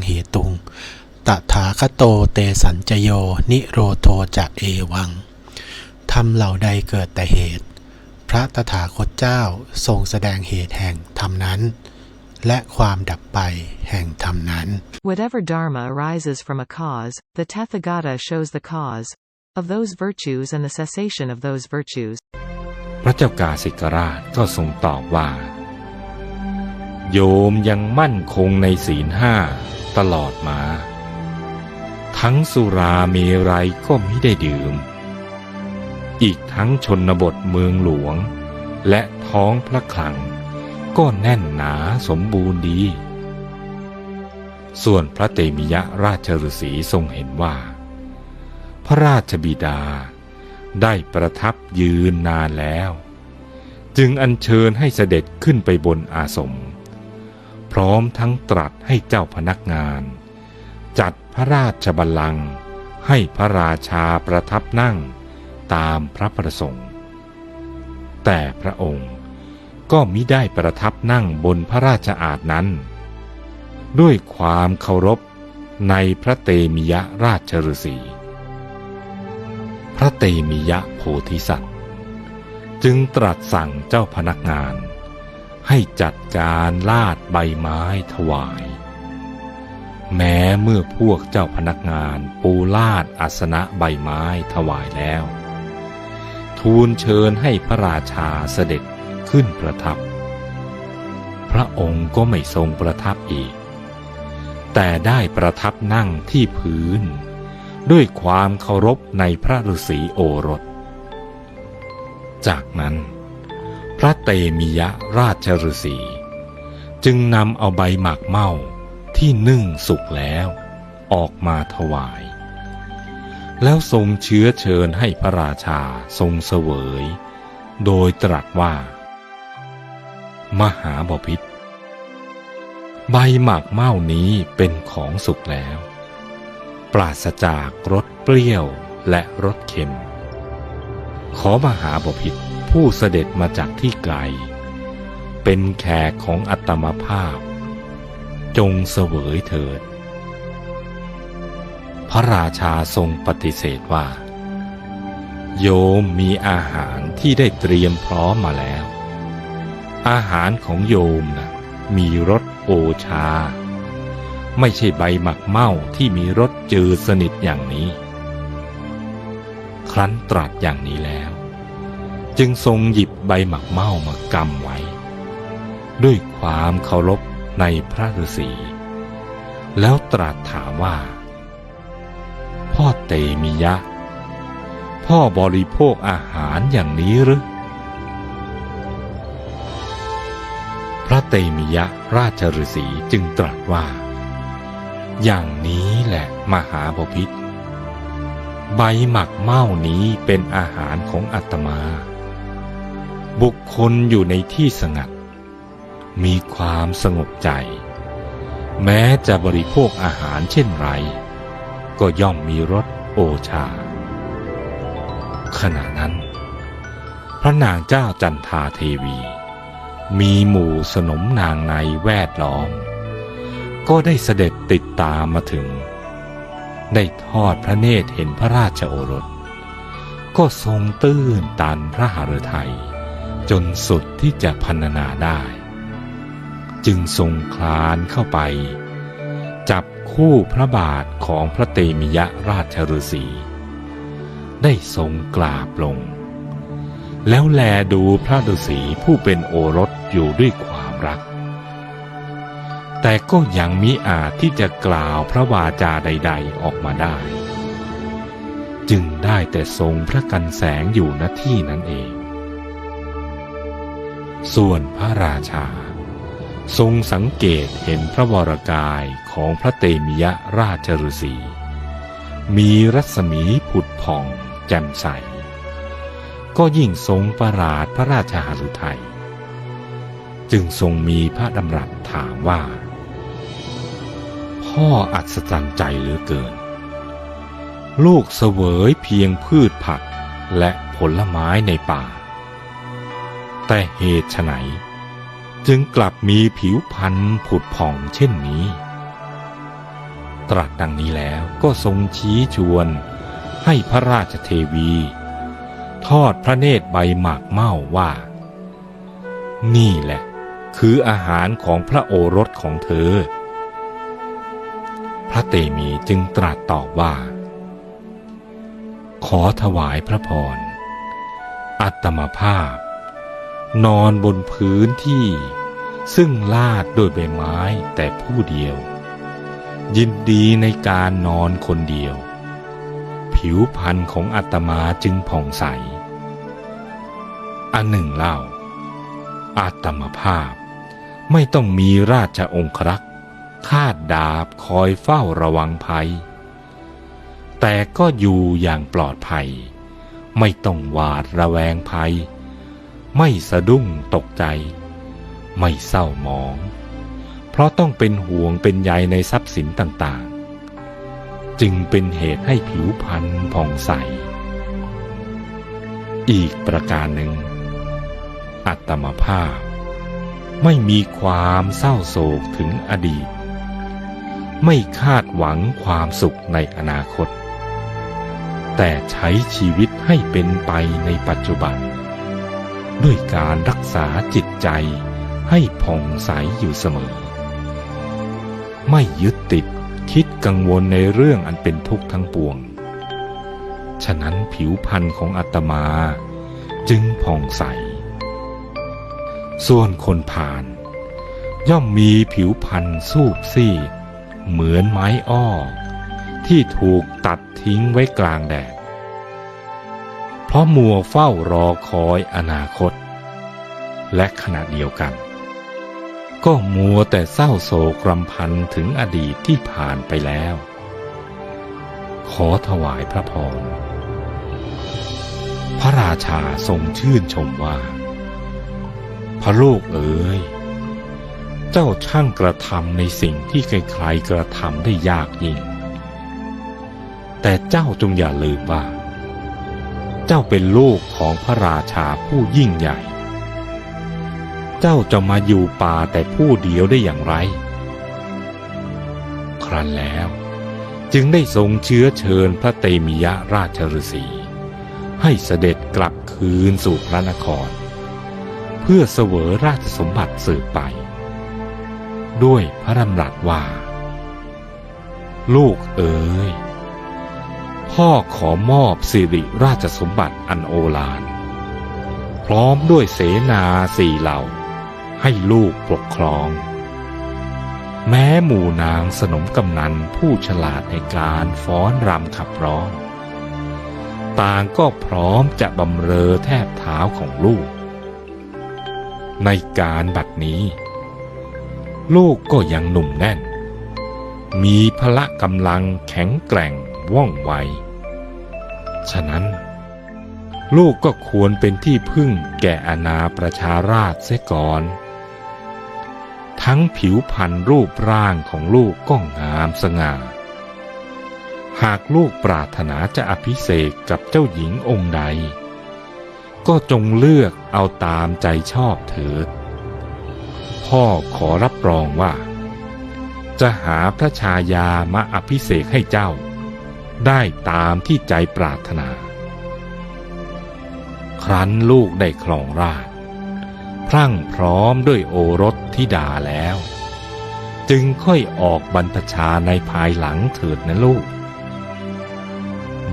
เตสังเหตุง ตถาคโตเตสัญจโย นิโรโทจะเอวัง ทำเหล่าใดเกิดแต่เหตุ พระตถาคตเจ้าทรงแสดงเหตุแห่งธรรมนั้น และความดับไปแห่งธรรมนั้น Whatever dharma arises from a cause, the Tathagata shows the cause of those virtues and the cessation of those virtues. พระเจ้ากาสิกราชก็ทรงตอบว่า โยมยังมั่นคงในศีลห้า ตลอดมา ทั้งสุราเมรัยก็ไม่ได้ดื่ม อีกทั้งชนบทเมืองหลวง และท้องพระคลัง ก็แน่นหนาสมบูรณ์ดี ส่วนพระเตมิยะราชฤษีทรงเห็นว่า พระราชบิดาได้ประทับยืนนานแล้ว จึงอัญเชิญให้เสด็จขึ้นไปบนอาสม พร้อมทั้งตรัสให้เจ้าพนักงาน จัดพระราชบัลลังก์ให้พระราชาประทับนั่งตามพระประสงค์ แต่พระองค์ก็มิได้ประทับนั่งบนพระราชอาณนั้น ด้วยความเคารพในพระเตมิยราชฤษีพระเตมิยะโพธิสัตว์ จึงตรัสสั่งเจ้าพนักงาน ให้จัดการลาดใบไม้ถวาย แม้เมื่อพวกเจ้าพนักงานปูลาดอาสนะใบไม้ถวายแล้ว ทูลเชิญให้พระราชาเสด็จขึ้นประทับ พระองค์ก็ไม่ทรงประทับอีก แต่ได้ประทับนั่งที่พื้น ด้วยความเคารพในพระฤาษีโอรส จากนั้น พระเตมิยะราชฤษีจึงนำเอาใบหมากเม่าที่นึ่งสุกแล้ว ออกมาถวาย แล้วทรงเชื้อเชิญให้พระราชาทรงเสวย โดยตรัสว่า มหาบพิตรใบหมากเม่านี้เป็นของสุกแล้ว ปราศจากรสเปรี้ยวและรสเค็ม ขอมหาบพิตร ผู้เสด็จมาจากที่ไกล เป็นแขกของอัตมภาพ จงเสวยเถิด พระราชาทรงปฏิเสธว่า โยมมีอาหารที่ได้เตรียมพร้อมมาแล้ว อาหารของโยมนะมีรสโอชา ไม่ใช่ใบหมักเม่าที่มีรสจืดสนิทอย่างนี้ ครั้นตรัสอย่างนี้แล้ว จึงทรงหยิบใบหมักเม่ามากำไว้ ด้วยความเคารพในพระฤาษีแล้วตรัสถามว่า พ่อเตมิยะ พ่อบริโภคอาหารอย่างนี้หรือพระเตมิยะราชฤาษีจึงตรัสว่า อย่างนี้แหละมหาบพิตรใบหมักเม่านี้เป็นอาหารของอัตมา บุคคลอยู่ในที่สงัด มีความสงบใจ แม้จะบริโภคอาหารเช่นไร ก็ย่อมมีรสโอชา ขณะนั้น พระนางเจ้าจันทาเทวี มีหมู่สนมนางในแวดล้อม ก็ได้เสด็จติดตามมาถึง ได้ทอดพระเนตรเห็นพระราชโอรส ก็ทรงตื้นตันพระหฤทัย จนสุดที่จะพรรณนาได้ จึงทรงคลานเข้าไป จับคู่พระบาทของพระเตมิยะราชฤาษีได้ทรงกราบลง แล้วแลดูพระฤาษีผู้เป็นโอรสอยู่ด้วยความรัก แต่ก็ยังมิอาจที่จะกล่าวพระวาจาใด ๆออกมาได้ จึงได้แต่ทรงพระกันแสงอยู่ณที่นั้นเอง ส่วนพระราชา ทรงสังเกตเห็นพระวรกายของพระเตมิยราชฤาษีมีรัศมีผุดผ่องแจ่มใส ก็ยิ่งทรงประหลาดพระราชาหฤทัย จึงทรงมีพระดำรัสถามว่า พ่ออัศจรรย์ใจเหลือเกิน ลูกเสวยเพียงพืชผักและผลไม้ในป่า แต่เหตุไฉนจึงกลับมีผิวพรรณผุดผ่องเช่นนี้ ตรัสดังนี้แล้วก็ทรงชี้ชวนให้พระราชเทวี ทอดพระเนตรใบหมากเม่าว่า นี่แหละคืออาหารของพระโอรสของเธอ พระเตมีจึงตรัสตอบว่า ขอถวายพระพร อัตมภาพ นอนบนพื้นที่ ซึ่งลาดด้วยใบไม้แต่ผู้เดียว ยินดีในการนอนคนเดียว ผิวพรรณของอัตมาจึงผ่องใส อันหนึ่งเล่า อาตมภาพไม่ต้องมีราชองครักษ์คาดดาบคอยเฝ้าระวังภัย แต่ก็อยู่อย่างปลอดภัย ไม่ต้องหวาดระแวงภัย ไม่สะดุ้งตกใจ ไม่เศร้าหมอง เพราะต้องเป็นห่วงเป็นใยในทรัพย์สินต่างๆ จึงเป็นเหตุให้ผิวพรรณผ่องใส อีกประการหนึ่ง อัตมภาพ ไม่มีความเศร้าโศกถึงอดีต ไม่คาดหวังความสุขในอนาคต แต่ใช้ชีวิตให้เป็นไปในปัจจุบัน ด้วยการรักษาจิตใจให้ผ่องใสอยู่เสมอ ไม่ยึดติดคิดกังวลในเรื่องอันเป็นทุกข์ทั้งปวง ฉะนั้นผิวพรรณของอาตมาจึงผ่องใส ส่วนคนผ่าน ย่อมมีผิวพรรณสูบซีดเหมือนไม้อ้อ ที่ถูกตัดทิ้งไว้กลางแดด เพราะมัวเฝ้ารอคอยอนาคต และขณะเดียวกัน ก็มัวแต่เศร้าโศกรำพันถึงอดีตที่ผ่านไปแล้ว ขอถวายพระพร พระราชาทรงชื่นชมว่า พระลูกเอ๋ยเจ้าช่างกระทำในสิ่งที่ใครๆกระทำได้ยากยิ่ง แต่เจ้าจงอย่าลืมว่า เจ้าเป็นลูกของพระราชาผู้ยิ่งใหญ่ เจ้าจะมาอยู่ป่าแต่ผู้เดียวได้อย่างไร ครั้นแล้วจึงได้ทรงเชื้อเชิญพระเตมิยะราชฤษีให้เสด็จกลับคืนสู่พระนคร เพื่อเสวยราชสมบัติสืบไป ด้วยพระดำรัสว่า ลูกเอ๋ย พ่อขอมอบสิริราชสมบัติอันโอฬารพร้อมด้วยเสนาสี่เหล่า ให้ลูกปกครอง แม้หมู่นางสนมกำนันผู้ฉลาดในการฟ้อนรำขับร้อง ต่างก็พร้อมจะบำเรอแทบเท้าของลูก ในการบัดนี้ ลูกก็ยังหนุ่มแน่นมีพละกำลังแข็งแกร่งว่องไว ฉะนั้น ลูกก็ควรเป็นที่พึ่งแก่อาณาประชาราชเสียก่อน ทั้งผิวพรรณรูปร่างของลูกก็งามสง่า หากลูกปรารถนาจะอภิเษกกับเจ้าหญิงองค์ใด ก็จงเลือกเอาตามใจชอบเถิด พ่อขอรับรองว่า จะหาพระชายามาอภิเษกให้เจ้า ได้ตามที่ใจปรารถนา ครั้นลูกได้ครองราชพรั่งพร้อมด้วยโอรสธิดาแล้ว จึงค่อยออกบรรพชาในภายหลังเถิดนะลูก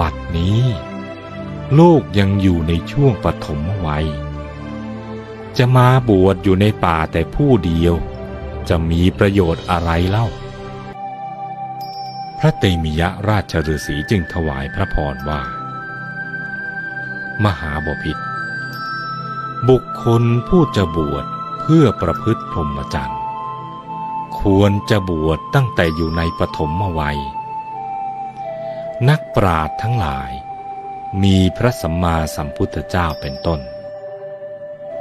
บัดนี้ ลูกยังอยู่ในช่วงปฐมวัย จะมาบวชอยู่ในป่าแต่ผู้เดียว จะมีประโยชน์อะไรเล่า พระเตมิยะราชฤาษีจึงถวายพระพรว่า มหาบพิตรบุคคลผู้จะบวชเพื่อประพฤติพรหมจรรย์ควรจะบวชตั้งแต่อยู่ในปฐมวัย นักปราชญ์ทั้งหลาย มีพระสัมมาสัมพุทธเจ้าเป็นต้น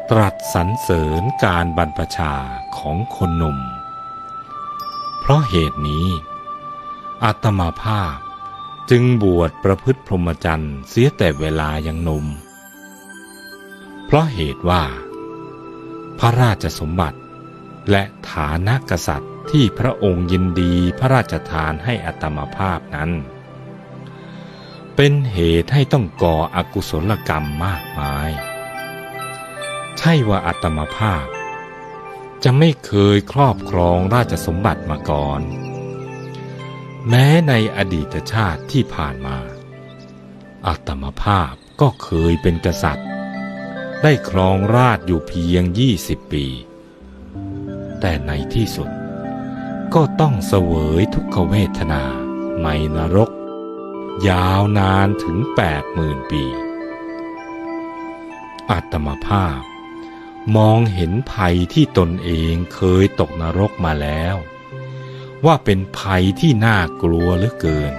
ตรัสสรรเสริญการบรรพชาของคนหนุ่ม เพราะเหตุนี้ อาตมาภาพ จึงบวชประพฤติพรหมจรรย์เสียแต่เวลายังหนุ่ม เพราะเหตุว่า พระราชสมบัติ และฐานะกษัตริย์ที่พระองค์ยินดีพระราชทานให้อัตมาภาพนั้น เป็นเหตุให้ต้องก่ออกุศลกรรมมากมาย ใช่ว่าอัตมาภาพ จะไม่เคยครอบครองราชสมบัติมาก่อน แม้ในอดีตชาติที่ผ่านมาอัตมภาพก็เคยเป็นกษัตริย์ ได้ครองราชอยู่เพียง20ปี แต่ในที่สุด ก็ต้องเสวยทุกขเวทนาในนรก ยาวนานถึง80,000ปีอัตมภาพ มองเห็นภัยที่ตนเองเคยตกนรกมาแล้ว ว่าเป็นภัยที่น่ากลัวเหลือเกิน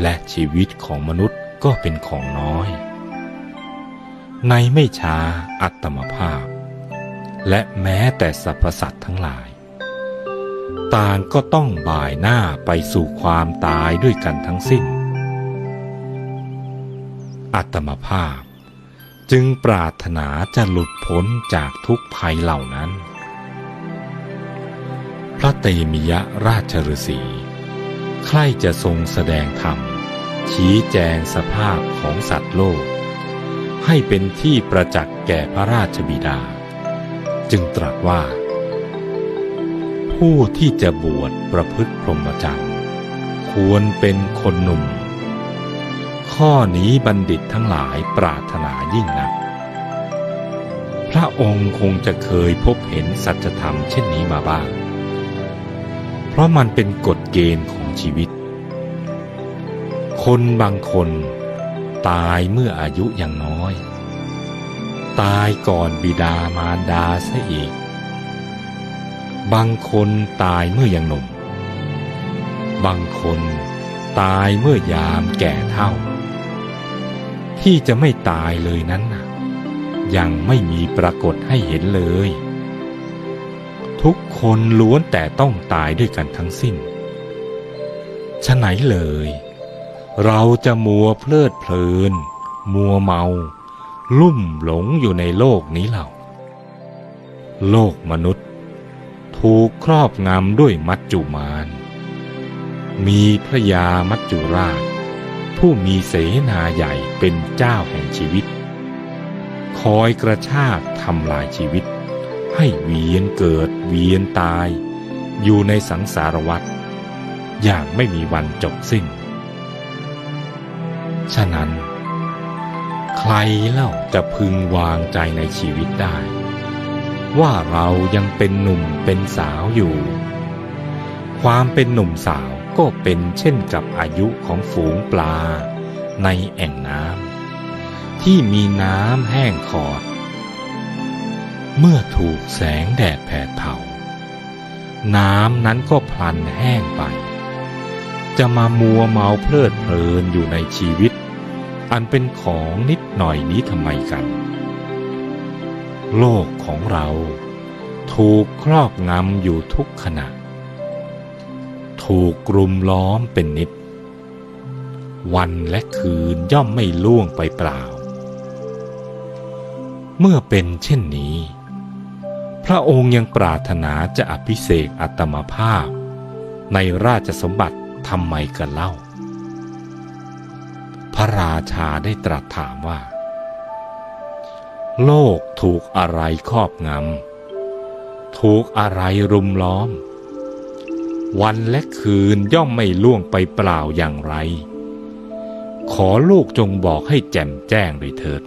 และชีวิตของมนุษย์ก็เป็นของน้อย ในไม่ช้าอัตมภาพ และแม้แต่สรรพสัตว์ทั้งหลาย ต่างก็ต้องบ่ายหน้าไปสู่ความตายด้วยกันทั้งสิ้น อัตมภาพจึงปรารถนาจะหลุดพ้นจากทุกภัยเหล่านั้น ระเตมิยะราชฤษีใครจะทรงแสดงธรรม ชี้แจงสภาพของสัตว์โลก ให้เป็นที่ประจักษ์แก่พระราชบิดา จึงตรัสว่า ผู้ที่จะบวชประพฤติพรหมจรรย์ควรเป็นคนหนุ่ม ข้อนี้บัณฑิตทั้งหลายปรารถนายิ่งนัก พระองค์คงจะเคยพบเห็นสัจธรรมเช่นนี้มาบ้าง เพราะมันเป็นกฎเกณฑ์ของชีวิต คนบางคนตายเมื่ออายุยังน้อย ตายก่อนบิดามารดาซะอีก บางคนตายเมื่อยังหนุ่ม บางคนตายเมื่อยามแก่เท่า ที่จะไม่ตายเลยนั้นนะยังไม่มีปรากฏให้เห็นเลย ทุกคนล้วนแต่ต้องตายด้วยกันทั้งสิ้นฉะไหนเลย เราจะมัวเพลิดเพลิน มัวเมา ลุ่มหลงอยู่ในโลกนี้เล่าโลกมนุษย์ ถูกครอบงำด้วยมัจจุมาน มีพระยามัจจุราช ผู้มีเสนาใหญ่เป็นเจ้าแห่งชีวิต คอยกระชากทำลายชีวิต ให้เวียนเกิดเวียนตาย อยู่ในสังสารวัฏอย่างไม่มีวันจบสิ้น ฉะนั้น ใครเล่าจะพึงวางใจในชีวิตได้ ว่าเรายังเป็นหนุ่มเป็นสาวอยู่ ความเป็นหนุ่มสาวก็เป็นเช่นกับอายุของฝูงปลาในแอ่งน้ำที่มีน้ำแห้งขอด เมื่อถูกแสงแดดแผดเผา น้ำนั้นก็พลันแห้งไป จะมามัวเมาเพลิดเพลินอยู่ในชีวิต อันเป็นของนิดหน่อยนี้ทำไมกัน โลกของเราถูกครอบงำอยู่ทุกขณะ ถูกกลุ่มล้อมเป็นนิด วันและคืนย่อมไม่ล่วงไปเปล่า เมื่อเป็นเช่นนี้ พระองค์ยังปรารถนาจะอภิเษกอัตมภาพ ในราชสมบัติทำไมกันเล่า พระราชาได้ตรัสถามว่า โลกถูกอะไรครอบงำ ถูกอะไรรุมล้อม วันและคืนย่อมไม่ล่วงไปเปล่าอย่างไร ขอลูกจงบอกให้แจ่มแจ้งเลยเถิด